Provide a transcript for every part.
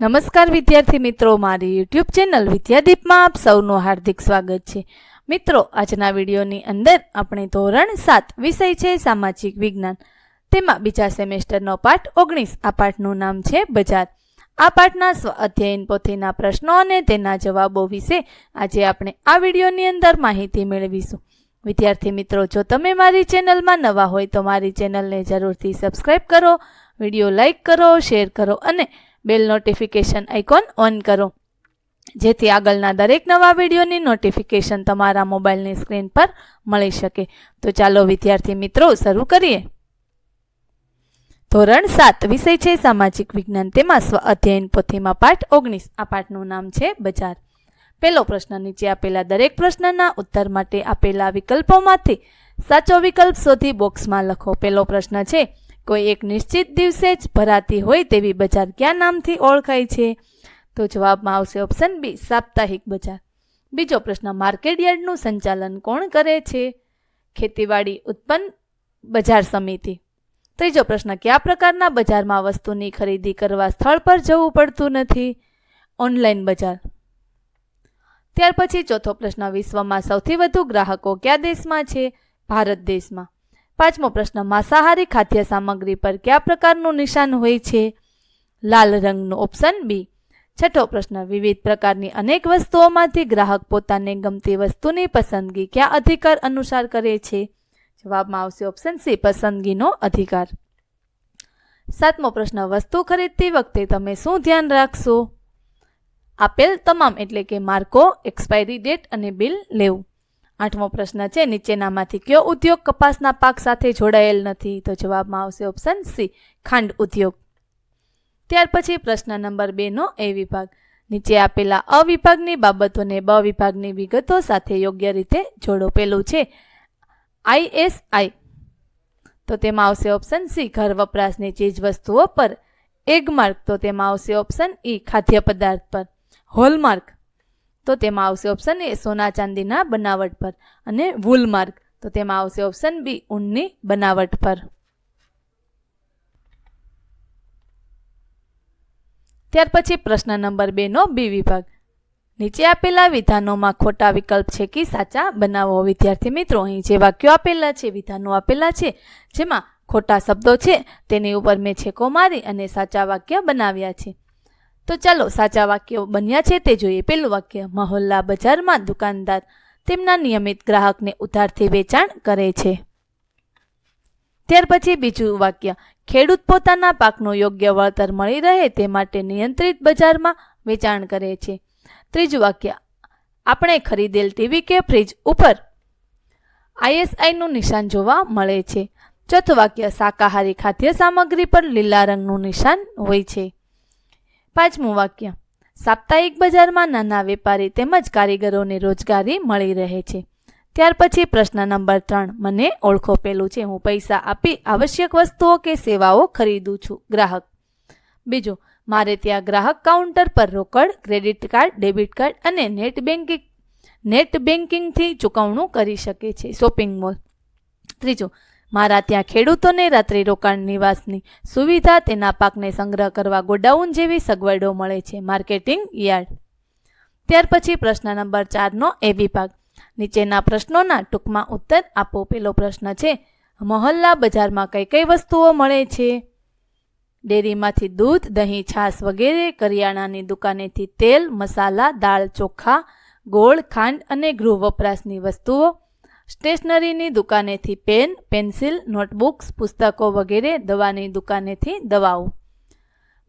નમસ્કાર વિદ્યાર્થી મિત્રો, મારી યુટ્યુબ ચેનલ વિદ્યાદીપમાં આપ સૌનું હાર્દિક સ્વાગત છે. મિત્રો, આજના વિડીયોની અંદર આપણે ધોરણ સાત વિષય છે સામાજિક વિજ્ઞાન. તેમાં બીજા સેમેસ્ટરનો પાઠ ઓગણીસ, આ પાઠનું નામ છે બજાર. આ પાઠના સ્વ અધ્યયન પોથીના પ્રશ્નો અને તેના જવાબો વિશે આજે આપણે આ વિડીયોની અંદર માહિતી મેળવીશું. વિદ્યાર્થી મિત્રો, જો તમે મારી ચેનલમાં નવા હોય તો મારી ચેનલને જરૂરથી સબસ્ક્રાઈબ કરો, વીડિયો લાઈક કરો, શેર કરો અને બેલ નોટિફિકેશન આઇકોન ઓન કરો. જેથી આગળના દરેક નવા વિડીયોની નોટિફિકેશન તમારા મોબાઈલની સ્ક્રીન પર મળી શકે. તો ચાલો વિદ્યાર્થી મિત્રો, શરૂ કરીએ. ધોરણ સાત, વિષય છે સામાજિક વિજ્ઞાન. તેમાં સ્વ અધ્યયન, પોથીમાં પાઠ, ઓગણીસ. આ પાઠનું નામ છે બજાર. પહેલો પ્રશ્ન, નીચે આપેલા દરેક પ્રશ્નના ઉત્તર માટે આપેલા વિકલ્પોમાંથી સાચો વિકલ્પ શોધી બોક્સમાં લખો. પહેલો પ્રશ્ન છે કોઈ એક નિશ્ચિત દિવસે જ ભરાતી હોય તેવી બજાર ક્યાં નામથી ઓળખાય છે? તો જવાબમાં આવશે ઓપ્શન બી સાપ્તાહિક બજાર. બીજો પ્રશ્ન માર્કેટ યાર્ડનું સંચાલન કોણ કરે છે? ખેતીવાડી ઉત્પન્ન બજાર સમિતિ. ત્રીજો પ્રશ્ન, કયા પ્રકારના બજારમાં વસ્તુની ખરીદી કરવા સ્થળ પર જવું પડતું નથી? ઓનલાઈન બજાર. ત્યાર પછી ચોથો પ્રશ્ન, વિશ્વમાં સૌથી વધુ ગ્રાહકો કયા દેશમાં છે? ભારત દેશમાં. પાંચમો પ્રશ્ન, માંસાહારી ખાદ્ય સામગ્રી પર કયા પ્રકારનું નિશાન હોય છે? લાલ રંગનો ઓપ્શન બી છઠ્ઠો પ્રશ્ન, વિવિધ પ્રકારની અનેક વસ્તુઓમાંથી ગ્રાહક પોતાને ગમતી વસ્તુની પસંદગી કયા અધિકાર અનુસાર કરે છે? જવાબમાં આવશે ઓપ્શન સી પસંદગીનો અધિકાર. સાતમો પ્રશ્ન, વસ્તુ ખરીદતી વખતે તમે શું ધ્યાન રાખશો? આપેલ તમામ એટલે કે માર્કો, એક્સપાયરી ડેટ અને બિલ લેવું. આઠમો પ્રશ્ન છે, નીચેનામાંથી કયો ઉદ્યોગ કપાસના પાક સાથે જોડાયેલ નથી? તો જવાબમાં આવશે ઓપ્શન સી ખાંડ ઉદ્યોગ. ત્યાર પછી પ્રશ્ન નંબર બેનો એ વિભાગ. નીચે આપેલા અ વિભાગની બાબતોને બ વિભાગની વિગતો સાથે યોગ્ય રીતે જોડો. પેલું છે આઈએસઆઈ તો તેમાં આવશે ઓપ્શન સી ઘર વપરાશની ચીજ વસ્તુઓ પર એગમાર્ક તો તેમાં આવશે ઓપ્શન ઈ ખાદ્ય પદાર્થ પર. હોલમાર્ક તો તેમાં આવશે ઓપ્શન એ સોના ચાંદીના બનાવટ પર અને વૂલમાર્ક તો તેમાં આવશે ઓપ્શન બી ઊનની બનાવટ પર. ત્યાર પછી પ્રશ્ન નંબર બેનો બી વિભાગ. નીચે આપેલા વિધાનોમાં ખોટા વિકલ્પ છે કે સાચા? બનાવો વિદ્યાર્થી મિત્રો, અહીં જે વાક્યો આપેલા છે, વિધાનો આપેલા છે, જેમાં ખોટા શબ્દો છે, તેની ઉપર મેં છેકો મારી અને સાચા વાક્ય બનાવ્યા છે. તો ચાલો સાચા વાક્યો બન્યા છે તે જોઈએ. પેલું વાક્ય, મહોલ્લા બજારમાં દુકાનદાર તેમના નિયમિત ગ્રાહકને ઉધારથી વેચાણ કરે છે. ત્યાર પછી બીજું વાક્ય, ખેડૂત પોતાના પાકનું યોગ્ય વળતર મળી રહે તે માટે નિયંત્રિત બજારમાં વેચાણ કરે છે. ત્રીજું વાક્ય, આપણે ખરીદેલ ટીવી કે ફ્રીજ ઉપર આઈએસઆઈનું નિશાન જોવા મળે છે. ચોથું વાક્ય, શાકાહારી ખાદ્ય સામગ્રી પર લીલા રંગનું નિશાન હોય છે. પાંચમું વાક્ય. સાપ્તાહિક બજારમાં નાના વેપારી તેમજ કારીગરોને રોજગારી મળી રહે છે. ત્યાર પછી પ્રશ્ન નંબર ત્રણ. મને ઓળખો પેલું છે. હું પૈસા આપી આવશ્યક વસ્તુઓ કે સેવાઓ ખરીદું છું. ગ્રાહક. બીજું. મારે ત્યાં ગ્રાહક કાઉન્ટર પર રોકડ, ક્રેડિટ કાર્ડ, ડેબિટ કાર્ડ અને નેટ બેન્કિંગ નેટ બેન્કિંગથી ચૂકવણું કરી શકે છે. Shopping mall. ત્રીજું. મારા ત્યાં ખેડૂતોને રાત્રે રોકાણ નિવાસની સુવિધા, તેના પાકને સંગ્રહ કરવા ગોડાઉન જેવી સગવડો મળે છે. Marketing yard. ત્યાર પછી પ્રશ્ન નંબર ચારનો એ વિભાગ. નીચેના પ્રશ્નોના ટૂંકમાં ઉત્તર આપો. પેલો પ્રશ્ન છે, મહોલ્લા બજારમાં કઈ કઈ વસ્તુઓ મળે છે? ડેરીમાંથી દૂધ, દહીં, છાશ વગેરે, કરિયાણાની દુકાનેથી તેલ, મસાલા, દાળ, ચોખા, ગોળ, ખાંડ અને ગૃહ વપરાશની વસ્તુઓ સ્ટેશનરીની દુકાનેથી પેન, પેન્સિલ, નોટબુક્સ, પુસ્તકો વગેરે દવાની દુકાનેથી દવાઓ.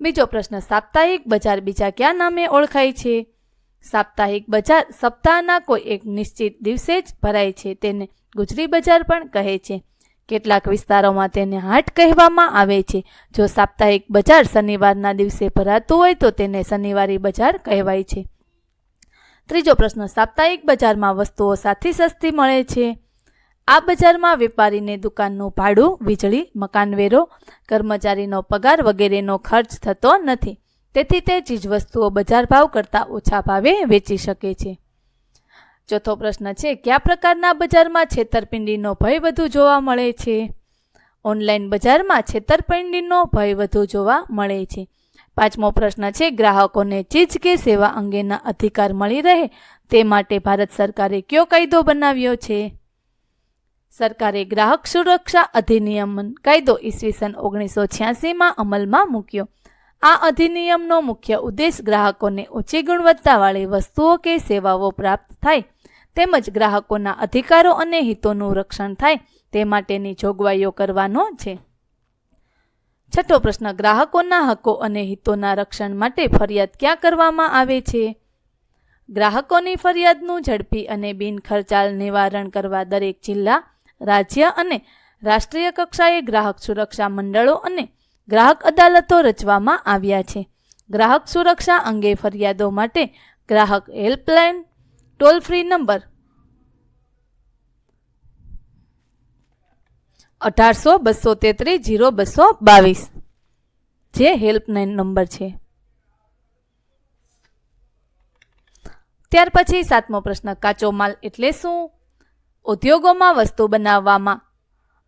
બીજો પ્રશ્ન, સાપ્તાહિક બજાર બીજા કયા નામે ઓળખાય છે? સાપ્તાહિક બજાર સપ્તાહના કોઈ એક નિશ્ચિત દિવસે જ ભરાય છે તેને ગુજરી બજાર પણ કહે છે. કેટલાક વિસ્તારોમાં તેને હાટ કહેવામાં આવે છે. જો સાપ્તાહિક બજાર શનિવારના દિવસે ભરાતું હોય તો તેને શનિવારી બજાર કહેવાય છે. ત્રીજો પ્રશ્ન, સાપ્તાહિક બજારમાં વસ્તુઓ સાથી સસ્તી મળે છે. આ બજારમાં વેપારીને દુકાનનું ભાડું, વીજળી, મકાનવેરો, કર્મચારીનો પગાર વગેરેનો ખર્ચ થતો નથી. તેથી તે ચીજવસ્તુઓ બજાર ભાવ કરતાં ઓછા ભાવે વેચી શકે છે. ચોથો પ્રશ્ન છે, કયા પ્રકારના બજારમાં છેતરપિંડીનો ભય વધુ જોવા મળે છે? ઓનલાઈન બજારમાં છેતરપિંડીનો ભય વધુ જોવા મળે છે. પાંચમો પ્રશ્ન છે, ગ્રાહકોને ચીજ કે સેવા અંગેના અધિકાર મળી રહે તે માટે ભારત સરકારે કયો કાયદો બનાવ્યો છે? સરકારે ગ્રાહક સુરક્ષા અધિનિયમ કાયદો ઈસવીસન ઓગણીસો છ્યાસીમાં અમલમાં મૂક્યો. આ અધિનિયમનો મુખ્ય ઉદ્દેશ ગ્રાહકોને ઊંચી ગુણવત્તાવાળી વસ્તુઓ કે સેવાઓ પ્રાપ્ત થાય, તેમજ ગ્રાહકોના અધિકારો અને હિતોનું રક્ષણ થાય તે માટેની જોગવાઈઓ કરવાનો છે. છઠ્ઠો પ્રશ્ન, ગ્રાહકોના હકો અને હિતોના રક્ષણ માટે ફરિયાદ ક્યાં કરવામાં આવે છે? ગ્રાહકોની ફરિયાદનું ઝડપી અને બિનખર્ચાલ નિવારણ કરવા દરેક જિલ્લા, રાજ્ય અને રાષ્ટ્રીય કક્ષાએ ગ્રાહક સુરક્ષા મંડળો અને ગ્રાહક અદાલતો રચવામાં આવ્યા છે. ગ્રાહક સુરક્ષા અંગે ફરિયાદો માટે ગ્રાહક હેલ્પલાઇન, ટોલ ફ્રી નંબર અઢારસો બસો તેત્રીસ જીરો બસો બાવીસ. જે હેલ્પલાઇન નંબર છે. ત્યાર પછી સાતમો પ્રશ્ન, કાચો માલ એટલે શું? ઉદ્યોગોમાં વસ્તુ બનાવવામાં,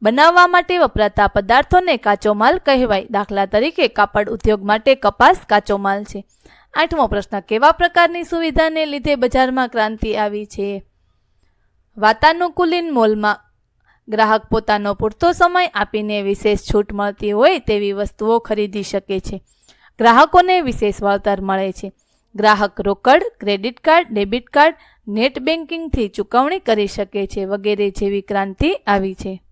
બનાવવા માટે વપરાતા પદાર્થોને કાચો માલ કહેવાય. દાખલા તરીકે કાપડ ઉદ્યોગ માટે કપાસ કાચો માલ છે. આઠમો પ્રશ્ન, કેવા પ્રકારની સુવિધાને લીધે બજારમાં ક્રાંતિ આવી છે? વાતાનુકૂલિન મોલમાં ગ્રાહક પોતાનો પૂરતો સમય આપીને વિશેષ છૂટ મળતી હોય તેવી વસ્તુઓ ખરીદી શકે છે. ગ્રાહકોને વિશેષ વળતર મળે છે. ગ્રાહક રોકડ, credit card, debit card, net બેન્કિંગથી ચૂકવણી કરી શકે છે વગેરે જેવી ક્રાંતિ આવી છે.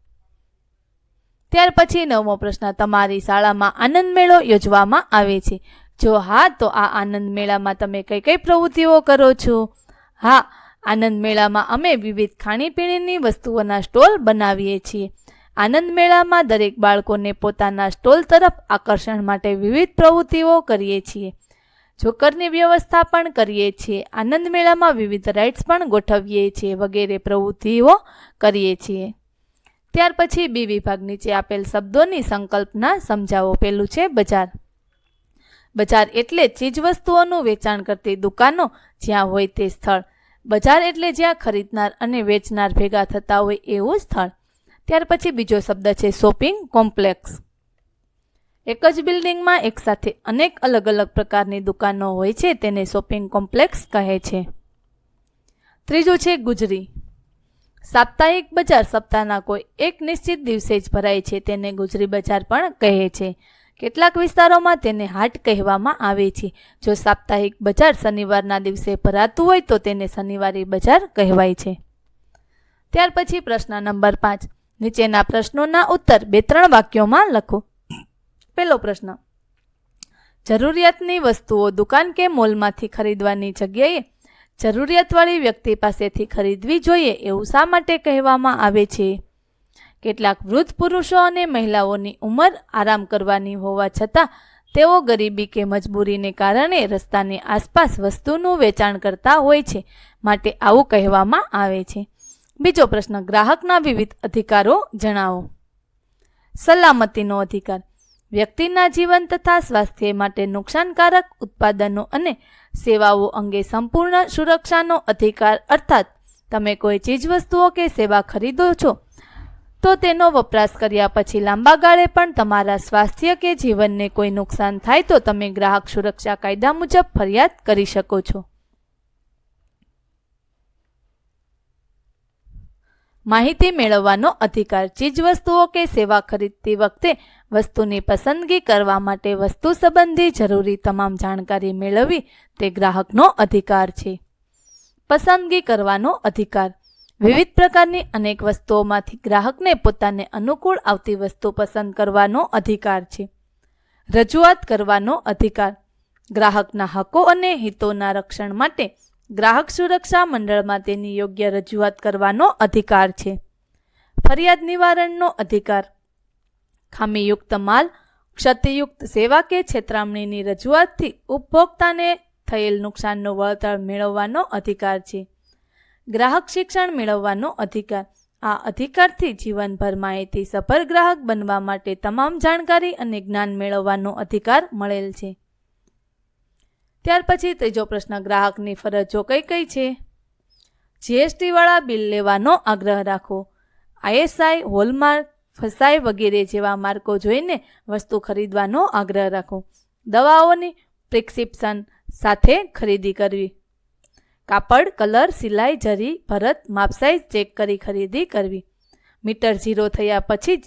ત્યાર પછી નવમો પ્રશ્ન, તમારી શાળામાં આનંદ મેળો યોજવામાં આવે છે. જો હા, તો આ આનંદ મેળામાં તમે કઈ કઈ પ્રવૃત્તિઓ કરો છો? હા આનંદ મેળામાં અમે વિવિધ ખાણીપીણીની વસ્તુઓના સ્ટોલ બનાવીએ છીએ. આનંદ મેળામાં દરેક બાળકોને પોતાના સ્ટોલ તરફ આકર્ષણ માટે વિવિધ પ્રવૃત્તિઓ કરીએ છીએ. જોકરની વ્યવસ્થા પણ કરીએ છીએ. આનંદ મેળામાં વિવિધ રાઇડ્સ પણ ગોઠવીએ છીએ વગેરે પ્રવૃત્તિઓ કરીએ છીએ. ત્યાર પછી બી વિભાગ નીચે આપેલ શબ્દોની સંકલ્પના સમજાવો. પેલું છે બજાર. બજાર એટલે ચીજવસ્તુઓનું વેચાણ કરતી દુકાનો જ્યાં હોય તે સ્થળ. બજાર એટલે જ્યાં ખરીદનાર અને વેચનાર ભેગા થતા હોય એવું સ્થળ. ત્યાર પછી બીજો શબ્દ છે શોપિંગ કોમ્પ્લેક્સ. એક જ બિલ્ડિંગમાં એકસાથે અનેક અલગ અલગ પ્રકારની દુકાનો હોય છે, તેને શોપિંગ કોમ્પ્લેક્સ કહે છે. ત્રીજું છે ગુજરી. સાપ્તાહિક બજાર સપ્તાહના કોઈ એક નિશ્ચિત દિવસે જ ભરાય છે, તેને ગુજરી બજાર પણ કહે છે. કેટલાક વિસ્તારોમાં તેને હાટ કહેવામાં આવે છે. જો સાપ્તાહિક બજાર શનિવારના દિવસે ભરાતું હોય તો તેને શનિવારી બજાર કહેવાય છે. ત્યાર પછી પ્રશ્ન નંબર પાંચ. નીચેના પ્રશ્નોના ઉત્તર બે ત્રણ વાક્યોમાં લખો. પહેલો પ્રશ્ન. જરૂરિયાતની વસ્તુઓ દુકાન કે મોલમાંથી ખરીદવાની જગ્યાએ જરૂરિયાતવાળી વ્યક્તિ પાસેથી ખરીદવી જોઈએ એવું શા માટે કહેવામાં આવે છે? કેટલાક વૃદ્ધ પુરુષો અને મહિલાઓની ઉંમર આરામ કરવાની હોવા છતાં, તેઓ ગરીબી કે મજબૂરીને કારણે રસ્તાની આસપાસ વસ્તુનું વેચાણ કરતા હોય છે માટે આવું કહેવામાં આવે છે. બીજો પ્રશ્ન, ગ્રાહકના વિવિધ અધિકારો જણાવો. સલામતીનો અધિકાર. વ્યક્તિના જીવન તથા સ્વાસ્થ્ય માટે નુકસાનકારક ઉત્પાદનો અને સેવાઓ અંગે સંપૂર્ણ સુરક્ષાનો અધિકાર, અર્થાત, તમે કોઈ ચીજવસ્તુઓ કે સેવા ખરીદો છો તો તેનો વપરાશ કર્યા પછી લાંબા ગાળે પણ તમારા સ્વાસ્થ્ય કે જીવનને કોઈ નુકસાન થાય તો તમે ગ્રાહક સુરક્ષા કાયદા મુજબ ફરિયાદ કરી શકો છો. માહિતી મેળવવાનો અધિકાર ચીજવસ્તુઓ કે સેવા ખરીદતી વખતે વસ્તુની પસંદગી કરવા માટે વસ્તુ સંબંધી જરૂરી તમામ જાણકારી મેળવવી તે ગ્રાહકનો અધિકાર છે. પસંદગી કરવાનો અધિકાર. વિવિધ પ્રકારની અનેક વસ્તુઓમાંથી ગ્રાહકને પોતાને અનુકૂળ આવતી વસ્તુ પસંદ કરવાનો અધિકાર છે. રજૂઆત કરવાનો અધિકાર. ગ્રાહકના હકો અને હિતોના રક્ષણ માટે ગ્રાહક સુરક્ષા મંડળમાં તેની યોગ્ય રજૂઆત કરવાનો અધિકાર છે. ફરિયાદ નિવારણનો અધિકાર. ખામીયુક્ત માલ, ક્ષતિયુક્ત સેવા કે છેતરામણીની રજૂઆતથી ઉપભોક્તાને થયેલ નુકસાનનું વળતર મેળવવાનો અધિકાર છે. ગ્રાહક શિક્ષણ મેળવવાનો અધિકાર. આ અધિકારથી જીવનભર માહિતી સફળ ગ્રાહક બનવા માટે તમામ જાણકારી અને જ્ઞાન મેળવવાનો અધિકાર મળેલ છે. ત્યાર પછી ત્રીજો પ્રશ્ન, ગ્રાહકની ફરજો કઈ કઈ છે? જીએસટીવાળા બિલ લેવાનો આગ્રહ રાખો. આઈએસઆઈ હોલમાર્ક, ફસાઈ વગેરે જેવા માર્કો જોઈને વસ્તુ ખરીદવાનો આગ્રહ રાખો. દવાઓની પ્રિસ્ક્રિપ્શન સાથે ખરીદી કરવી. કાપડ, કલર, સિલાઈ, જરી, ભરત, માપસાઈઝ, ચેક કરી ખરીદી કરવી. મીટર ઝીરો થયા પછી જ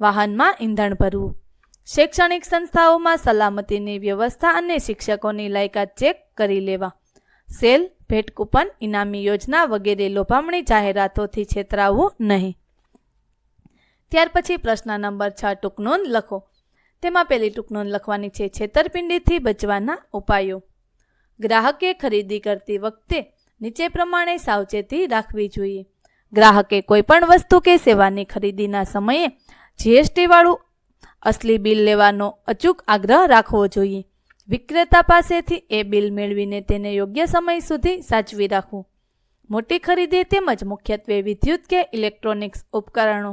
વાહનમાં ઈંધણ ભરવું. શૈક્ષણિક સંસ્થાઓમાં સલામતીની વ્યવસ્થા અને શિક્ષકોની લાયકાત ચેક કરી લેવા. સેલ, ભેટ કૂપન, ઇનામી યોજના વગેરે લોભામણી જાહેરાતોથી છેતરાવું નહીં. ત્યાર પછી પ્રશ્ન નંબર છ ટૂંકનોંધ લખો. તેમાં પહેલી ટૂંકનોંધ લખવાની છે, છેતરપિંડીથી બચવાના ઉપાયો. ગ્રાહકે ખરીદી કરતી વખતે નીચે પ્રમાણે સાવચેતી રાખવી જોઈએ. ગ્રાહકે કોઈપણ વસ્તુ કે સેવાની ખરીદીના સમયે જીએસટીવાળું અસલી બિલ લેવાનો અચૂક આગ્રહ રાખવો જોઈએ. વિક્રેતા પાસેથી એ બિલ મેળવીને તેને યોગ્ય સમય સુધી સાચવી રાખવું. મોટી ખરીદી તેમજ મુખ્યત્વે વિદ્યુત કે ઇલેક્ટ્રોનિક્સ ઉપકરણો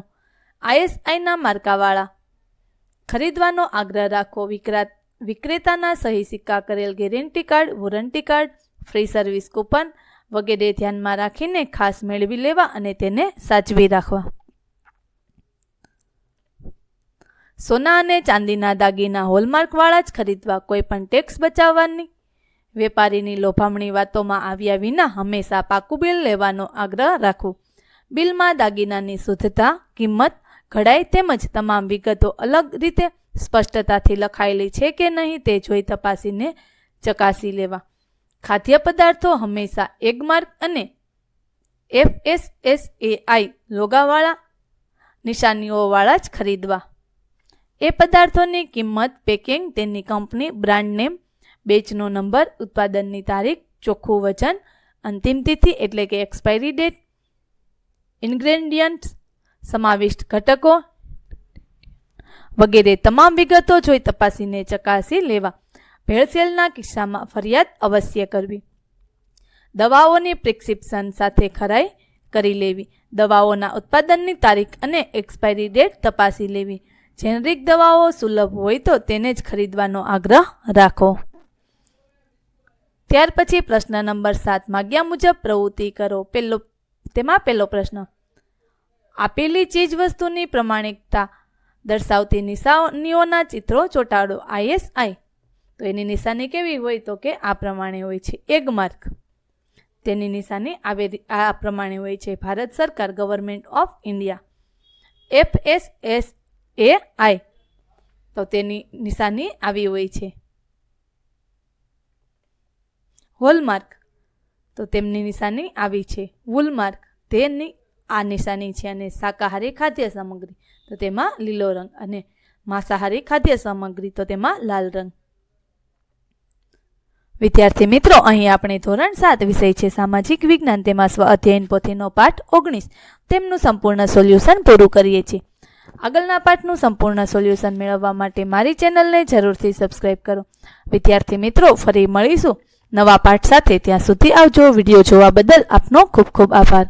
આઈએસઆઈના માર્કાવાળા ખરીદવાનો આગ્રહ રાખવો વિક્રાત વિક્રેતાના સહી સિક્કા કરેલ guarantee card, warranty card, free service coupon વગેરે ધ્યાનમાં રાખીને ખાસ મેળવી લેવા અને તેને સાચવી રાખવા. સોના અને ચાંદીના દાગીના હોલમાર્કવાળા જ ખરીદવા કોઈ પણ ટેક્સ બચાવવાની? વેપારીની લોભામણી વાતોમાં આવ્યા વિના હંમેશા પાકું બિલ લેવાનો આગ્રહ રાખવું. બિલમાં દાગીનાની શુદ્ધતા, કિંમત, ઘડાઈ તેમજ તમામ વિગતો અલગ રીતે સ્પષ્ટતાથી લખાયેલી છે કે નહીં તે જોઈ તપાસીને ચકાસી લેવા. ખાદ્ય પદાર્થો હંમેશા એગમાર્ક અને એફએસએસએઆઈ લોગાવાળા નિશાનીઓવાળા જ ખરીદવા. એ પદાર્થોની કિંમત પેકિંગ તેની કંપની બ્રાન્ડ નેમ, બેચનો નંબર, ઉત્પાદનની તારીખ, ચોખ્ખું વજન, અંતિમ તિથિ એટલે કે એક્સપાયરી ડેટ, ઇન્ગ્રેડિયન્ટ્સ, સમાવિષ્ટ ઘટકો વગેરે તમામ વિગતો જોઈ તપાસીને ચકાસી લેવા ભેળસેલના કિસ્સામાં ફરિયાદ અવશ્ય કરવી. દવાઓની પ્રિસ્ક્રિપ્શન સાથે ખરાઈ કરી લેવી. દવાઓના ઉત્પાદનની તારીખ અને એક્સપાયરી ડેટ તપાસી લેવી. જેનરિક દવાઓ સુલભ હોય તો તેને જ ખરીદવાનો આગ્રહ રાખો. ત્યાર પછી પ્રશ્ન નંબર સાત માગ્યા મુજબ પ્રવૃત્તિ કરો. પેલો, તેમાં પહેલો પ્રશ્ન. આપેલી ચીજ વસ્તુની પ્રમાણિકતા દર્શાવતી નિશાનીઓના ચિત્રો ચોંટાડો આઈએસઆઈ તો એની નિશાની કેવી હોય તો કે આ પ્રમાણે હોય છે, એક માર્ક. તેની નિશાની આવી આ પ્રમાણે હોય છે, ભારત સરકાર, government of India. F S S A I. તો તેની નિશાની આવી હોય છે. હોલમાર્ક. તો તેમની નિશાની આવી છે વૂલમાર્ક તેની આ નિશાની છે અને શાકાહારી ખાદ્ય સામગ્રી. તો તેમાં લીલો રંગ અને માંસાહારી ખાદ્ય સામગ્રી, તો તેમાં લાલ રંગ. વિદ્યાર્થી મિત્રો, અહીં આપણે ધોરણ સાત વિષય છે, સામાજિક વિજ્ઞાન. તેમાં સ્વ અધ્યયન પોથીનો પાઠ ઓગણીસ. તેમનું સંપૂર્ણ સોલ્યુશન પૂરું કરીએ છીએ. આગળના પાઠનું સંપૂર્ણ સોલ્યુશન મેળવવા માટે મારી ચેનલને જરૂરથી સબસ્ક્રાઇબ કરો. વિદ્યાર્થી મિત્રો, ફરી મળીશું નવા પાઠ સાથે. ત્યાં સુધી આવજો. વીડિયો જોવા બદલ આપનો ખૂબ ખૂબ આભાર.